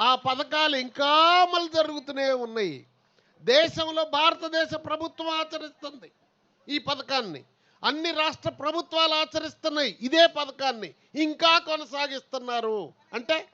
ఆ పథకాలు ఇంకా అమలు జరుగుతూనే ఉన్నాయి. దేశంలో భారతదేశ ప్రభుత్వం ఆచరిస్తుంది ఈ పథకాన్ని. అన్ని రాష్ట్ర ప్రభుత్వాలు ఆచరిస్తున్నాయి ఇదే పథకాన్ని. ఇంకా కొనసాగిస్తున్నారు. అంటే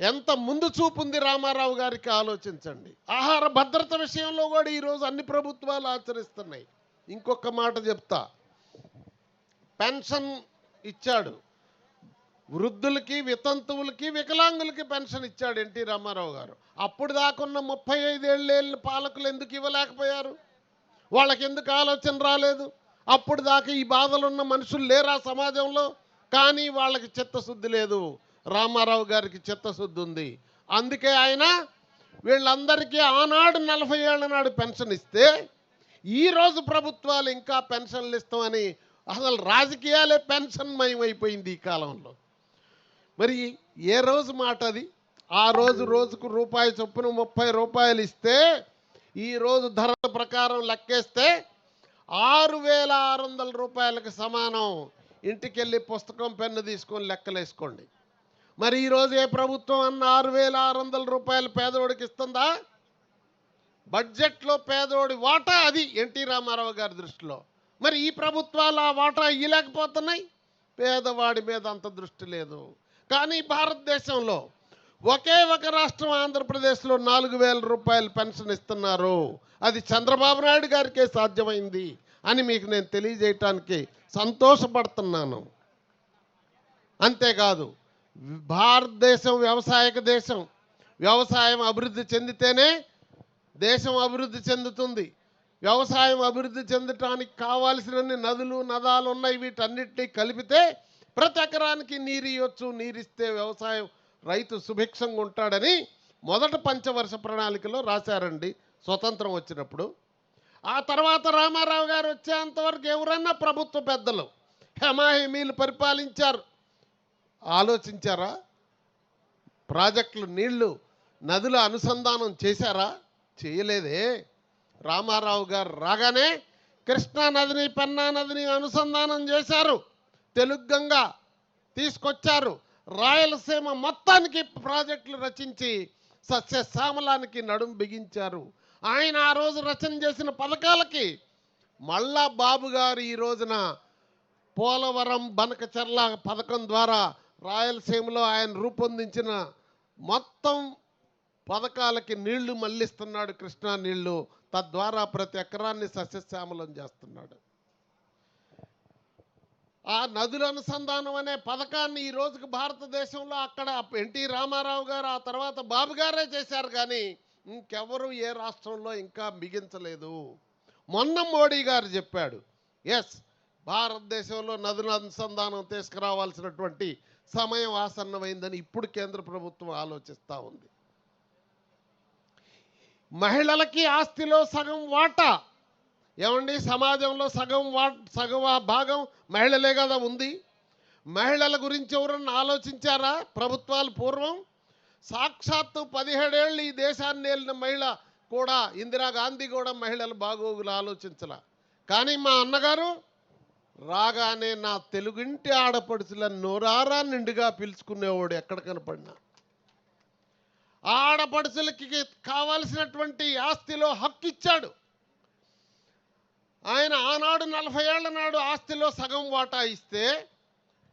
ఎంత ముందు చూపుంది రామారావు గారికి ఆలోచించండి. ఆహార భద్రత విషయంలో కూడా ఈరోజు అన్ని ప్రభుత్వాలు ఆచరిస్తున్నాయి. ఇంకొక మాట చెప్తా. పెన్షన్ ఇచ్చాడు. వృద్ధులకి వితంతువులకి వికలాంగులకి పెన్షన్ ఇచ్చాడు ఎన్టీ రామారావు గారు. అప్పుడు దాకున్న ముప్పై ఐదేళ్ళేళ్ళ పాలకులు ఎందుకు ఇవ్వలేకపోయారు? వాళ్ళకి ఎందుకు ఆలోచన రాలేదు? అప్పుడు దాకా ఈ బాధలున్న మనుషులు లేరా సమాజంలో? కానీ వాళ్ళకి చిత్తశుద్ధి లేదు. రామారావు గారికి చిత్తశుద్ధి ఉంది. అందుకే ఆయన వీళ్ళందరికీ ఆనాడు నలభై ఏళ్ళ నాడు పెన్షన్ ఇస్తే ఈరోజు ప్రభుత్వాలు ఇంకా పెన్షన్లు ఇస్తామని అసలు రాజకీయాలే పెన్షన్ మయమైపోయింది ఈ కాలంలో. మరి ఏ రోజు మాట అది? ఆ రోజు రోజుకు రూపాయి చొప్పున ముప్పై రూపాయలు ఇస్తే ఈ రోజు ధరల ప్రకారం లెక్కేస్తే ఆరు వేల ఆరు వందల రూపాయలకు సమానం. ఇంటికెళ్ళి పుస్తకం పెన్ను తీసుకొని లెక్కలేసుకోండి. మరి ఈరోజు ఏ ప్రభుత్వం అన్న ఆరు వేల ఆరు వందల రూపాయలు పేదోడికి ఇస్తుందా? బడ్జెట్లో పేదోడి వాటా అది ఎన్టీ రామారావు గారి దృష్టిలో. మరి ఈ ప్రభుత్వాలు ఆ వాటా ఇయ్యలేకపోతున్నాయి? పేదవాడి మీద అంత దృష్టి లేదు. కానీ భారతదేశంలో ఒకే ఒక రాష్ట్రం ఆంధ్రప్రదేశ్లో నాలుగు వేల రూపాయలు పెన్షన్ ఇస్తున్నారు. అది చంద్రబాబు నాయుడు గారికే సాధ్యమైంది అని మీకు నేను తెలియజేయటానికి సంతోషపడుతున్నాను. అంతేకాదు భారతదేశం వ్యవసాయక దేశం. వ్యవసాయం అభివృద్ధి చెందితేనే దేశం అభివృద్ధి చెందుతుంది. వ్యవసాయం అభివృద్ధి చెందటానికి కావాల్సినన్ని నదులు నదాలు ఉన్నాయి. వీటన్నిటినీ కలిపితే ప్రతి ఎకరానికి నీరు ఇవ్వచ్చు నీరిస్తే వ్యవసాయం రైతు సుభిక్షంగా ఉంటాడని మొదట పంచవర్ష ప్రణాళికలో రాశారండి స్వతంత్రం వచ్చినప్పుడు. ఆ తర్వాత రామారావు గారు వచ్చేంతవరకు ఎవరన్నా ప్రభుత్వ పెద్దలు హెమాహిమీలు పరిపాలించారు. ఆలోచించారా? ప్రాజెక్టులు నీళ్ళు నదుల అనుసంధానం చేశారా? చేయలేదే. రామారావు గారు రాగానే కృష్ణా నదిని పెన్నా నదిని అనుసంధానం చేశారు. తెలుగు తీసుకొచ్చారు. రాయలసీమ మొత్తానికి ప్రాజెక్టులు రచించి సస్యశ్యామలానికి నడుం బిగించారు. ఆయన ఆ రోజు రచన చేసిన పథకాలకి మళ్ళా బాబు గారు ఈ రోజున పోలవరం బనకచర్ల పథకం ద్వారా రాయలసీమలో ఆయన రూపొందించిన మొత్తం పథకాలకి నీళ్ళు మళ్ళిస్తున్నాడు కృష్ణా నీళ్ళు. తద్వారా ప్రతి ఎకరాన్ని సస్యశ్యామలం చేస్తున్నాడు. ఆ నదుల అనుసంధానం అనే పథకాన్ని ఈ రోజుకు భారతదేశంలో అక్కడ ఎన్టీ రామారావు గారు ఆ తర్వాత బాబు గారే చేశారు కానీ ఇంకెవరు ఏ రాష్ట్రంలో ఇంకా మిగించలేదు. మొన్న మోడీ గారు చెప్పాడు ఎస్ భారతదేశంలో నదుల అనుసంధానం తీసుకురావాల్సినటువంటి సమయం ఆసన్నమైందని ఇప్పుడు కేంద్ర ప్రభుత్వం ఆలోచిస్తూ ఉంది. మహిళలకి ఆస్తిలో సగం వాటా ఏమండి? సమాజంలో సగం వా సగం ఆ భాగం మహిళలే కదా ఉంది. మహిళల గురించి ఎవరన్నా ఆలోచించారా? ప్రభుత్వాలు పూర్వం? సాక్షాత్తు పదిహేడేళ్ళు ఈ దేశాన్ని వెళ్ళిన మహిళ కూడా ఇందిరాగాంధీ కూడా మహిళలు బాగోగులు ఆలోచించలా. కానీ మా అన్నగారు రాగానే నా తెలుగింటి ఆడపడుచుల నోరారా నిండుగా పిలుచుకునేవాడు ఎక్కడ కనపడినా. ఆడపడుచులకి కావాల్సినటువంటి ఆస్తిలో హక్కు ఇచ్చాడు. ఆయన ఆనాడు నలభై ఏళ్ళ నాడు ఆస్తిలో సగం వాటా ఇస్తే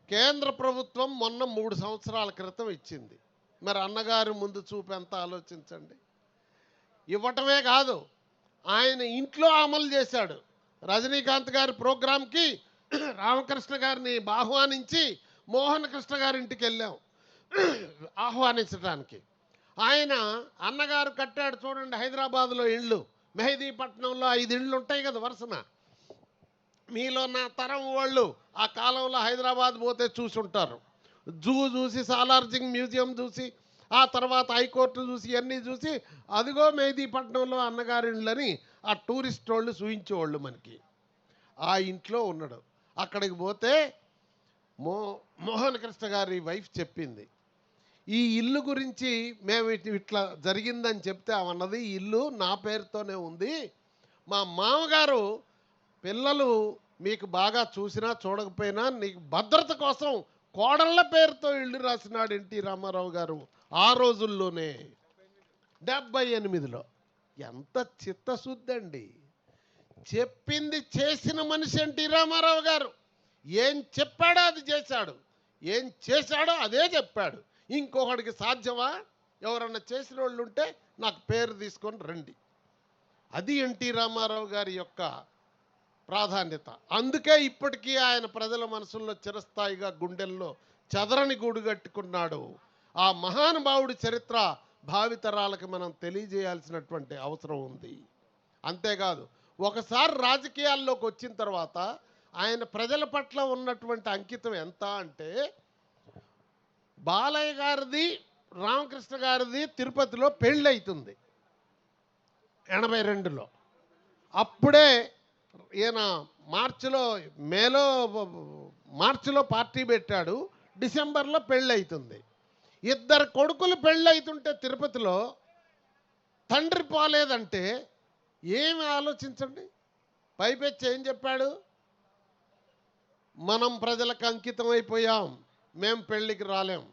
కేంద్ర ప్రభుత్వం మొన్న మూడు సంవత్సరాల క్రితం ఇచ్చింది. మరి అన్నగారి ముందు చూపు ఎంత ఆలోచించండి. ఇవ్వటమే కాదు ఆయన ఇంట్లో అమలు చేశాడు. రజనీకాంత్ గారి ప్రోగ్రాంకి రామకృష్ణ గారిని ఆహ్వానించి మోహన్ కృష్ణ గారి ఇంటికి వెళ్ళాం. ఆహ్వానించడానికి ఆయన అన్నగారు కట్టాడు చూడండి హైదరాబాద్లో ఇళ్ళు. మెహదీపట్నంలో ఐదు ఉంటాయి కదా వరుసన. మీలో నా తరం వాళ్ళు ఆ కాలంలో హైదరాబాద్ పోతే చూసుంటారు. జూ చూసి సాలార్జింగ్ మ్యూజియం చూసి ఆ తర్వాత హైకోర్టు చూసి అన్నీ చూసి అదిగో మెహదీపట్నంలో అన్నగారిండ్లని ఆ టూరిస్ట్ వాళ్ళు చూయించేవాళ్ళు మనకి. ఆ ఇంట్లో ఉన్నాడు. అక్కడికి పోతే మో మోహన్ కృష్ణ గారి వైఫ్ చెప్పింది. ఈ ఇల్లు గురించి మేము ఇట్లా జరిగిందని చెప్తే అవన్నది ఈ ఇల్లు నా పేరుతోనే ఉంది. మా మామగారు పిల్లలు మీకు బాగా చూసినా చూడకపోయినా నీకు భద్రత కోసం కోడళ్ళ పేరుతో ఇల్లు రాసినాడు ఎన్టీ రామారావు గారు ఆ రోజుల్లోనే. డెబ్బై ఎనిమిదిలో. ఎంత చిత్తశుద్ధి అండి చెప్పింది చేసిన మనిషి ఎన్టీ రామారావు గారు. ఏం చెప్పాడో అది చేశాడు. ఏం చేశాడో అదే చెప్పాడు. ఇంకొకడికి సాధ్యమా? ఎవరన్నా చేసిన వాళ్ళు ఉంటే నాకు పేరు తీసుకొని రండి. అది ఎన్టీ రామారావు గారి యొక్క ప్రాధాన్యత. అందుకే ఇప్పటికీ ఆయన ప్రజల మనసుల్లో చిరస్థాయిగా గుండెల్లో చదరని గూడు కట్టుకున్నాడు. ఆ మహానుభావుడి చరిత్ర భావితరాలకు మనం తెలియజేయాల్సినటువంటి అవసరం ఉంది. అంతేకాదు ఒకసారి రాజకీయాల్లోకి వచ్చిన తర్వాత ఆయన ప్రజల పట్ల ఉన్నటువంటి అంకితం ఎంత అంటే బాలయ్య గారిది రామకృష్ణ గారిది తిరుపతిలో పెళ్ళి అవుతుంది ఎనభై రెండులో అప్పుడే ఈయన మార్చిలో మేలో మార్చిలో పార్టీ పెట్టాడు. డిసెంబర్లో పెళ్ళి అవుతుంది ఇద్దరు కొడుకులు పెళ్ళి అవుతుంటే తిరుపతిలో తండ్రి పోలేదంటే ఏమి ఆలోచించండి? పైపెచ్చి ఏం చెప్పాడు? మనం ప్రజలకు అంకితం అయిపోయాం మేము పెళ్ళికి రాలేం.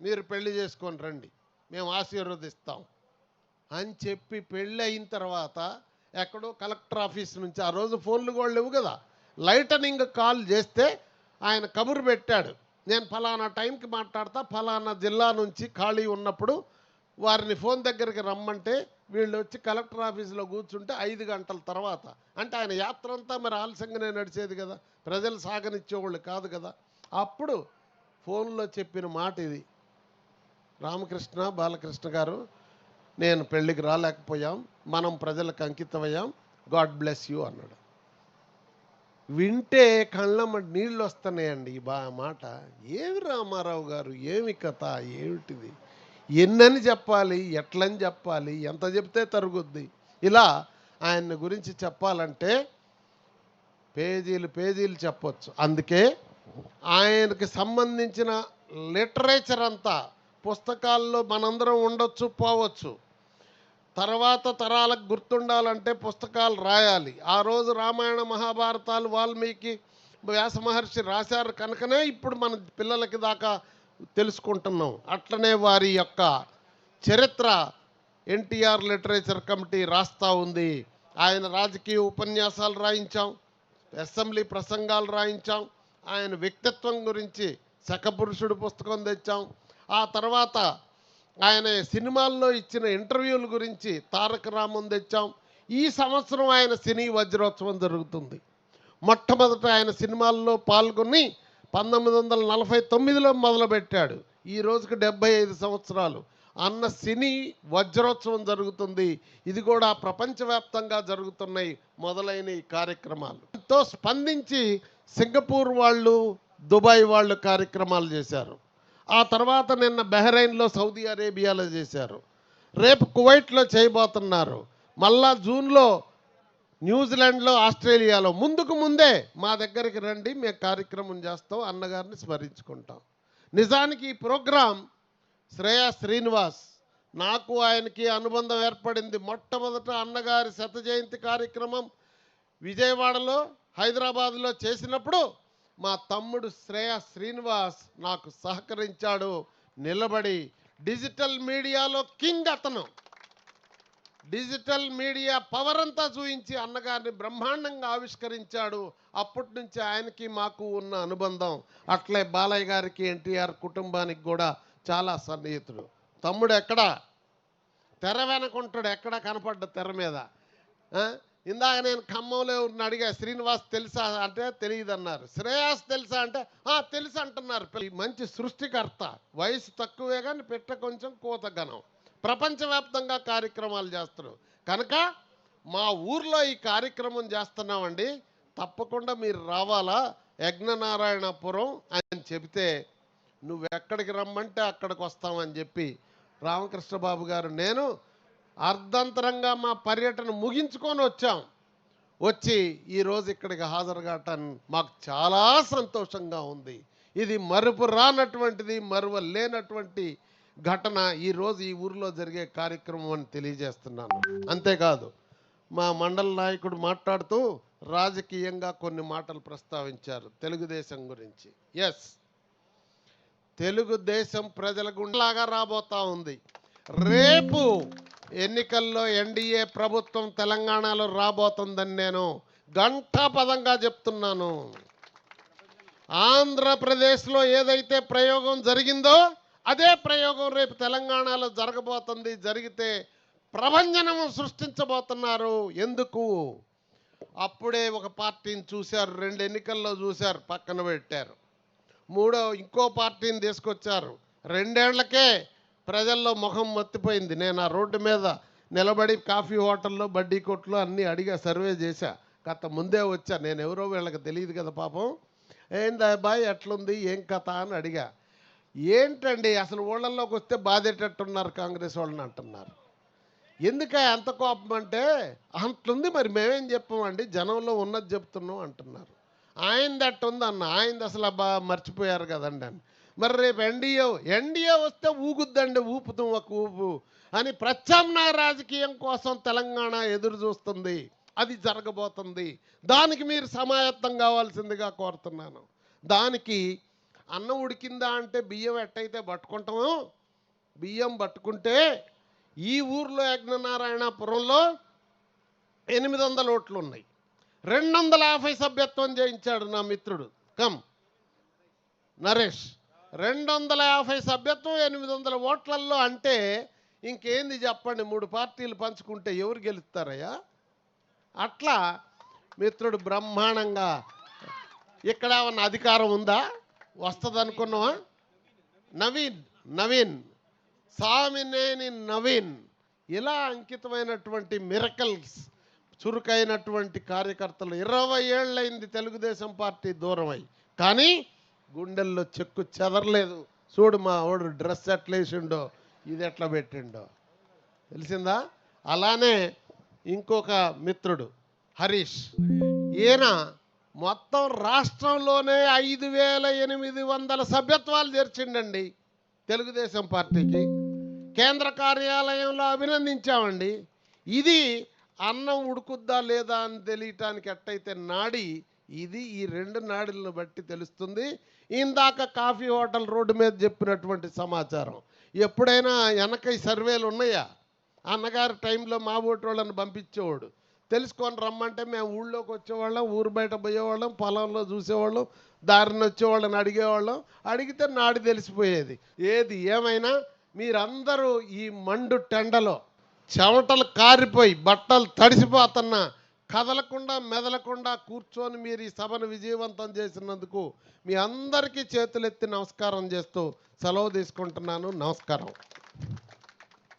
మీరు పెళ్ళి చేసుకొని రండి. మేము ఆశీర్వదిస్తాం. అని చెప్పి పెళ్ళి అయిన తర్వాత ఎక్కడో కలెక్టర్ ఆఫీస్ నుంచి ఆ రోజు ఫోన్లు కూడా లేవు కదా. లైటనింగ్ కాల్ చేస్తే ఆయన కబురు పెట్టాడు. నేను ఫలానా టైంకి మాట్లాడతా ఫలానా జిల్లా నుంచి ఖాళీ ఉన్నప్పుడు వారిని ఫోన్ దగ్గరికి రమ్మంటే వీళ్ళు వచ్చి కలెక్టర్ ఆఫీస్లో కూర్చుంటే ఐదు గంటల తర్వాత. అంటే ఆయన యాత్ర అంతా మరి ఆలస్యంగానే నడిచేది కదా. ప్రజలు సాగనిచ్చేవాళ్ళు కాదు కదా. అప్పుడు ఫోన్లో చెప్పిన మాట ఇది. రామకృష్ణ బాలకృష్ణ గారు నేను పెళ్ళికి రాలేకపోయాం మనం ప్రజలకు అంకితమయ్యాం గాడ్ బ్లెస్ యూ అన్నాడు. వింటే కళ్ళమ్మ నీళ్ళు వస్తున్నాయండి ఈ బా మాట. ఏమి రామారావు గారు ఏమి కథ ఏమిటిది? ఎన్నని చెప్పాలి ఎట్లని చెప్పాలి ఎంత చెప్తే తరుగుద్ది? ఇలా ఆయన గురించి చెప్పాలంటే పేజీలు పేజీలు చెప్పొచ్చు. అందుకే ఆయనకి సంబంధించిన లిటరేచర్ అంతా పుస్తకాల్లో మనందరం ఉండొచ్చు పోవచ్చు. తర్వాత తరాలకు గుర్తుండాలంటే పుస్తకాలు రాయాలి. ఆ రోజు రామాయణ మహాభారతాలు వాల్మీకి వ్యాస మహర్షి రాశారు కనుకనే ఇప్పుడు మన పిల్లలకి దాకా తెలుసుకుంటున్నాం. అట్లనే వారి యొక్క చరిత్ర ఎన్టీఆర్ లిటరేచర్ కమిటీ రాస్తా ఉంది. ఆయన రాజకీయ ఉపన్యాసాలు రాయించాం అసెంబ్లీ ప్రసంగాలు రాయించాం. ఆయన వ్యక్తిత్వం గురించి శకపురుషుడు పుస్తకం తెచ్చాం. ఆ తర్వాత ఆయన సినిమాల్లో ఇచ్చిన ఇంటర్వ్యూల గురించి తారక రామన్ తెచ్చాం. ఈ సంవత్సరం ఆయన సినీ వజ్రోత్సవం జరుగుతుంది. మొట్టమొదట ఆయన సినిమాల్లో పాల్గొని పంతొమ్మిది వందల నలభై తొమ్మిదిలో మొదలుపెట్టాడు. ఈ రోజుకి డెబ్బై ఐదు సంవత్సరాలు. అన్న సినీ వజ్రోత్సవం జరుగుతుంది. ఇది కూడా ప్రపంచవ్యాప్తంగా జరుగుతున్నాయి మొదలైన ఈ కార్యక్రమాలు. తో స్పందించి సింగపూర్ వాళ్ళు దుబాయ్ వాళ్ళు కార్యక్రమాలు చేశారు. ఆ తర్వాత నిన్న బహ్రెయిన్లో సౌదీ అరేబియాలో చేశారు. రేపు కువైట్లో చేయబోతున్నారు. మళ్ళా జూన్లో న్యూజిలాండ్లో ఆస్ట్రేలియాలో. ముందుకు ముందే మా దగ్గరికి రండి మేము కార్యక్రమం చేస్తాం అన్నగారిని స్మరించుకుంటాం. నిజానికి ఈ ప్రోగ్రాం శ్రేయా శ్రీనివాస్ నాకు ఆయనకి అనుబంధం ఏర్పడింది. మొట్టమొదట అన్నగారి శత జయంతి కార్యక్రమం విజయవాడలో హైదరాబాద్లో చేసినప్పుడు మా తమ్ముడు శ్రేయా శ్రీనివాస్ నాకు సహకరించాడు. నిలబడి డిజిటల్ మీడియాలో కింగ్ అతను. డిజిటల్ మీడియా పవర్ అంతా చూయించి అన్నగారిని బ్రహ్మాండంగా ఆవిష్కరించాడు. అప్పటి నుంచి ఆయనకి మాకు ఉన్న అనుబంధం. అట్లే బాలయ్య గారికి ఎన్టీఆర్ కుటుంబానికి కూడా చాలా సన్నిహితుడు. తమ్ముడు ఎక్కడ? తెర వెనకుంటాడు ఎక్కడ కనపడ్డ తెర మీద? ఇందాక నేను ఖమ్మంలో ఉన్న అడిగా శ్రీనివాస్ తెలుసా? అంటే తెలియదు అన్నారు శ్రేయాస్ తెలుసా? అంటే తెలుసు అంటున్నారు. మంచి సృష్టికర్త. వయసు తక్కువే కానీ పెట్ట కొంచెం కోత ఘనం ప్రపంచవ్యాప్తంగా కార్యక్రమాలు చేస్తారు కనుక మా ఊర్లో ఈ కార్యక్రమం చేస్తున్నామండి. తప్పకుండా మీరు రావాలా? యజ్ఞనారాయణపురం అని చెబితే నువ్వు ఎక్కడికి రమ్మంటే అక్కడికి వస్తామని చెప్పి రామకృష్ణ బాబు గారు నేను అర్ధంతరంగా మా పర్యటన ముగించుకొని వచ్చాం. వచ్చి ఈరోజు ఇక్కడికి హాజరు కావటాన్ని మాకు చాలా సంతోషంగా ఉంది. ఇది మరుపు రానటువంటిది మరువ లేనటువంటి ఘటన ఈరోజు ఈ ఊరిలో జరిగే కార్యక్రమం అని తెలియజేస్తున్నాను. అంతేకాదు మా మండల నాయకుడు మాట్లాడుతూ రాజకీయంగా కొన్ని మాటలు ప్రస్తావించారు తెలుగుదేశం గురించి. ఎస్ తెలుగుదేశం ప్రజల గుండెలాగా రాబోతా ఉంది. రేపు ఎన్నికల్లో ఎన్డీఏ ప్రభుత్వం తెలంగాణలో రాబోతుందని నేను ఘంటాపదంగా చెప్తున్నాను. ఆంధ్రప్రదేశ్లో ఏదైతే ప్రయోగం జరిగిందో అదే ప్రయోగం రేపు తెలంగాణలో జరగబోతుంది. జరిగితే ప్రభంజనం సృష్టించబోతున్నారు. ఎందుకు? అప్పుడే ఒక పార్టీని చూశారు రెండు ఎన్నికల్లో చూశారు పక్కన పెట్టారు. మూడో ఇంకో పార్టీని తీసుకొచ్చారు. రెండేళ్ళకే ప్రజల్లో ముఖం మత్తిపోయింది. నేను ఆ రోడ్డు మీద నిలబడి కాఫీ హోటల్లో బడ్డీ కొట్లు అన్నీ అడిగా సర్వే చేశా. కథ ముందే వచ్చా. నేను ఎవరో వీళ్ళకి తెలియదు కదా పాపం. ఏంది అబ్బాయి ఎట్లుంది ఏం కథ అని అడిగా. ఏంటండి అసలు ఊళ్ళల్లోకి వస్తే బాధేటట్టున్నారు కాంగ్రెస్ వాళ్ళని అంటున్నారు. ఎందుక అంత కోపం అంటే అంటుంది మరి మేమేం చెప్పామండి? జనంలో ఉన్నది చెప్తున్నాం అంటున్నారు. ఆయనది అట్టు ఉందన్న ఆయనది అసలు అబ్బా మర్చిపోయారు కదండి అని. మరి రేపు ఎన్డీఏ ఎన్డీఏ వస్తే ఊగుద్దండి ఊపుతాం ఒక ఊపు అని ప్రత్యామ్నాయ రాజకీయం కోసం తెలంగాణ ఎదురు చూస్తుంది. అది జరగబోతుంది. దానికి మీరు సమాయత్తం కావాల్సిందిగా కోరుతున్నాను. దానికి అన్నం ఉడికిందా అంటే బియ్యం ఎట్టయితే పట్టుకుంటామో బియ్యం పట్టుకుంటే ఈ ఊర్లో యజ్ఞనారాయణపురంలో ఎనిమిది వందల ఓట్లు ఉన్నాయి రెండు వందల యాభై సభ్యత్వం చేయించాడు నా మిత్రుడు. కమ్. నరేష్ రెండు వందల యాభై సభ్యత్వం ఎనిమిది వందల ఓట్లల్లో అంటే ఇంకేంది చెప్పండి మూడు పార్టీలు పంచుకుంటే ఎవరు గెలుస్తారయ్యా? అట్లా మిత్రుడు బ్రహ్మాండంగా ఇక్కడ ఉన్న అధికారం ఉందా? వస్తుంది అనుకున్నావా నవీన్ నవీన్ సామినేని నవీన్ ఇలా అంకితమైనటువంటి మిరకల్స్ చురుకైనటువంటి కార్యకర్తలు ఇరవై ఏళ్ళైంది తెలుగుదేశం పార్టీ దూరమై. కానీ గుండెల్లో చెక్కు చెదరలేదు. చూడు మా వాడు డ్రెస్ ఎట్లా వేసిండో ఇది ఎట్లా పెట్టిండో. తెలిసిందా? అలానే ఇంకొక మిత్రుడు హరీష్. ఈయన మొత్తం రాష్ట్రంలోనే ఐదు వేల ఎనిమిది వందల సభ్యత్వాలు చేర్చిండండి తెలుగుదేశం పార్టీకి. కేంద్ర కార్యాలయంలో అభినందించామండి. ఇది అన్నం ఉడుకుద్దా లేదా అని తెలియటానికి ఎట్టయితే నాడి ఇది ఈ రెండు నాడులను బట్టి తెలుస్తుంది. ఇందాక కాఫీ హోటల్ రోడ్డు మీద చెప్పినటువంటి సమాచారం. ఎప్పుడైనా వెనక సర్వేలు ఉన్నాయా? అన్నగారి టైంలో మా ఓటు వాళ్ళని పంపించేవాడు. తెలుసుకొని రమ్మంటే మేము ఊళ్ళోకి వచ్చేవాళ్ళం ఊరు బయట పోయేవాళ్ళం పొలంలో చూసేవాళ్ళం దారిని వచ్చేవాళ్ళని అడిగేవాళ్ళం. అడిగితే నాడి తెలిసిపోయేది. ఏది? ఏమైనా? మీరందరూ ఈ మండు టెండలో చెమటలు కారిపోయి బట్టలు తడిసిపోతున్నా కదలకుండా మెదలకుండా కూర్చొని మీరు ఈ సభను విజయవంతం చేసినందుకు మీ అందరికీ చేతులెత్తి నమస్కారం చేస్తూ సెలవు తీసుకుంటున్నాను. నమస్కారం.